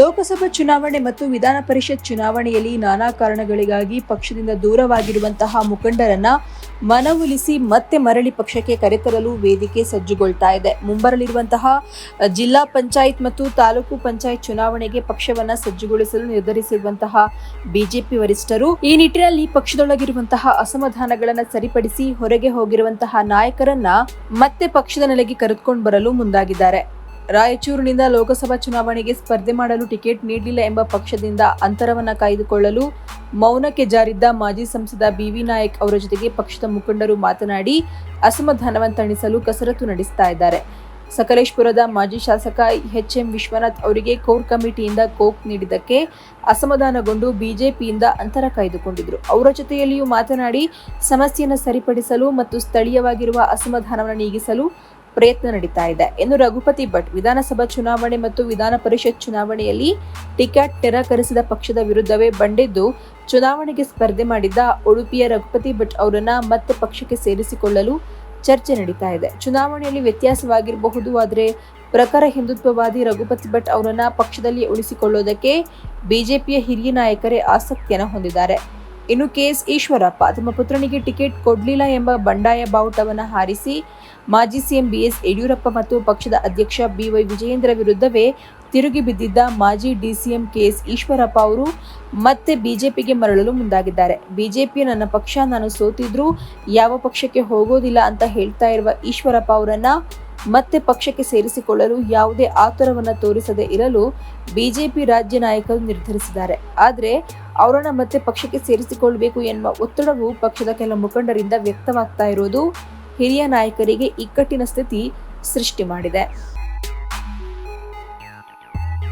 ಲೋಕಸಭಾ ಚುನಾವಣೆ ಮತ್ತು ವಿಧಾನ ಪರಿಷತ್ ಚುನಾವಣೆಯಲ್ಲಿ ನಾನಾ ಕಾರಣಗಳಿಗಾಗಿ ಪಕ್ಷದಿಂದ ದೂರವಾಗಿರುವಂತಹ ಮುಖಂಡರನ್ನ ಮನವೊಲಿಸಿ ಮತ್ತೆ ಮರಳಿ ಪಕ್ಷಕ್ಕೆ ಕರೆತರಲು ವೇದಿಕೆ ಸಜ್ಜುಗೊಳ್ತಾ ಇದೆ. ಮುಂಬರಲಿರುವಂತಹ ಜಿಲ್ಲಾ ಪಂಚಾಯತ್ ಮತ್ತು ತಾಲೂಕು ಪಂಚಾಯತ್ ಚುನಾವಣೆಗೆ ಪಕ್ಷವನ್ನ ಸಜ್ಜುಗೊಳಿಸಲು ನಿರ್ಧರಿಸಿರುವಂತಹ ಬಿಜೆಪಿ ವರಿಷ್ಠರು ಈ ನಿಟ್ಟಿನಲ್ಲಿ ಪಕ್ಷದೊಳಗಿರುವಂತಹ ಅಸಮಾಧಾನಗಳನ್ನು ಸರಿಪಡಿಸಿ ಹೊರಗೆ ಹೋಗಿರುವಂತಹ ನಾಯಕರನ್ನ ಮತ್ತೆ ಪಕ್ಷದ ನೆಲೆಗೆ ಕರೆದುಕೊಂಡು ಬರಲು ಮುಂದಾಗಿದ್ದಾರೆ. ರಾಯಚೂರಿನಿಂದ ಲೋಕಸಭಾ ಚುನಾವಣೆಗೆ ಸ್ಪರ್ಧೆ ಮಾಡಲು ಟಿಕೆಟ್ ನೀಡಲಿಲ್ಲ ಎಂಬ ಪಕ್ಷದಿಂದ ಅಂತರವನ್ನ ಕಾಯ್ದುಕೊಳ್ಳಲು ಮೌನಕ್ಕೆ ಜಾರಿದ್ದ ಮಾಜಿ ಸಂಸದ ಬಿವಿ ನಾಯಕ್ ಅವರ ಜೊತೆಗೆ ಪಕ್ಷದ ಮುಖಂಡರು ಮಾತನಾಡಿ ಅಸಮಾಧಾನವನ್ನು ತಣಿಸಲು ಕಸರತ್ತು ನಡೆಸ್ತಾ ಇದ್ದಾರೆ. ಸಕಲೇಶ್ಪುರದ ಮಾಜಿ ಶಾಸಕ ಎಚ್ ಎಂ ವಿಶ್ವನಾಥ್ ಅವರಿಗೆ ಕೋರ್ ಕಮಿಟಿಯಿಂದ ಕೋಕ್ ನೀಡಿದ್ದಕ್ಕೆ ಅಸಮಾಧಾನಗೊಂಡು ಬಿಜೆಪಿಯಿಂದ ಅಂತರ ಕಾಯ್ದುಕೊಂಡಿದ್ದರು ಅವರ ಜೊತೆಯಲ್ಲಿಯೂ ಮಾತನಾಡಿ ಸಮಸ್ಯೆಯನ್ನು ಸರಿಪಡಿಸಲು ಮತ್ತು ಸ್ಥಳೀಯವಾಗಿರುವ ಅಸಮಾಧಾನವನ್ನು ನೀಗಿಸಲು ಪ್ರಯತ್ನ ನಡೀತಾ ಇದೆ. ಎಂದು ರಘುಪತಿ ಭಟ್ ವಿಧಾನಸಭಾ ಚುನಾವಣೆ ಮತ್ತು ವಿಧಾನ ಪರಿಷತ್ ಚುನಾವಣೆಯಲ್ಲಿ ಟಿಕೆಟ್ ನಿರಾಕರಿಸಿದ ಪಕ್ಷದ ವಿರುದ್ಧವೇ ಬಂಡೆದ್ದು ಚುನಾವಣೆಗೆ ಸ್ಪರ್ಧೆ ಮಾಡಿದ್ದ ಉಡುಪಿಯ ರಘುಪತಿ ಭಟ್ ಅವರನ್ನ ಮತ್ತೆ ಪಕ್ಷಕ್ಕೆ ಸೇರಿಸಿಕೊಳ್ಳಲು ಚರ್ಚೆ ನಡೀತಾ ಇದೆ. ಚುನಾವಣೆಯಲ್ಲಿ ವ್ಯತ್ಯಾಸವಾಗಿರಬಹುದು, ಆದರೆ ಪ್ರಖರ ಹಿಂದುತ್ವವಾದಿ ರಘುಪತಿ ಭಟ್ ಅವರನ್ನ ಪಕ್ಷದಲ್ಲಿ ಉಳಿಸಿಕೊಳ್ಳೋದಕ್ಕೆ ಬಿಜೆಪಿಯ ಹಿರಿಯ ನಾಯಕರೇ ಆಸಕ್ತಿಯನ್ನು ಹೊಂದಿದ್ದಾರೆ. ಇನ್ನು ಕೆಎಸ್ ಈಶ್ವರಪ್ಪ, ತಮ್ಮ ಪುತ್ರನಿಗೆ ಟಿಕೆಟ್ ಕೊಡಲಿಲ್ಲ ಎಂಬ ಬಂಡಾಯ ಬಾವುಟವನ್ನು ಹಾರಿಸಿ ಮಾಜಿ ಸಿಎಂ ಬಿಎಸ್ ಯಡಿಯೂರಪ್ಪ ಮತ್ತು ಪಕ್ಷದ ಅಧ್ಯಕ್ಷ ಬಿವೈ ವಿಜಯೇಂದ್ರ ವಿರುದ್ಧವೇ ತಿರುಗಿ ಬಿದ್ದಿದ್ದ ಮಾಜಿ ಡಿಸಿಎಂ ಕೆಎಸ್ ಈಶ್ವರಪ್ಪ ಅವರು ಮತ್ತೆ ಬಿಜೆಪಿಗೆ ಮರಳಲು ಮುಂದಾಗಿದ್ದಾರೆ. ಬಿಜೆಪಿ ನನ್ನ ಪಕ್ಷ, ನಾನು ಸೋತಿದ್ರೂ ಯಾವ ಪಕ್ಷಕ್ಕೆ ಹೋಗೋದಿಲ್ಲ ಅಂತ ಹೇಳ್ತಾ ಇರುವ ಈಶ್ವರಪ್ಪ ಅವರನ್ನ ಮತ್ತೆ ಪಕ್ಷಕ್ಕೆ ಸೇರಿಸಿಕೊಳ್ಳಲು ಯಾವುದೇ ಆತುರವನ್ನು ತೋರಿಸದೇ ಇರಲು ಬಿಜೆಪಿ ರಾಜ್ಯ ನಾಯಕರು ನಿರ್ಧರಿಸಿದ್ದಾರೆ. ಆದರೆ ಅವರನ್ನ ಮತ್ತೆ ಪಕ್ಷಕ್ಕೆ ಸೇರಿಸಿಕೊಳ್ಳಬೇಕು ಎನ್ನುವ ಒತ್ತಡವು ಪಕ್ಷದ ಕೆಲ ಮುಖಂಡರಿಂದ ವ್ಯಕ್ತವಾಗ್ತಾ ಇರೋದು ಹಿರಿಯ ನಾಯಕರಿಗೆ ಇಕ್ಕಟ್ಟಿನ ಸ್ಥಿತಿ ಸೃಷ್ಟಿ ಮಾಡಿದೆ.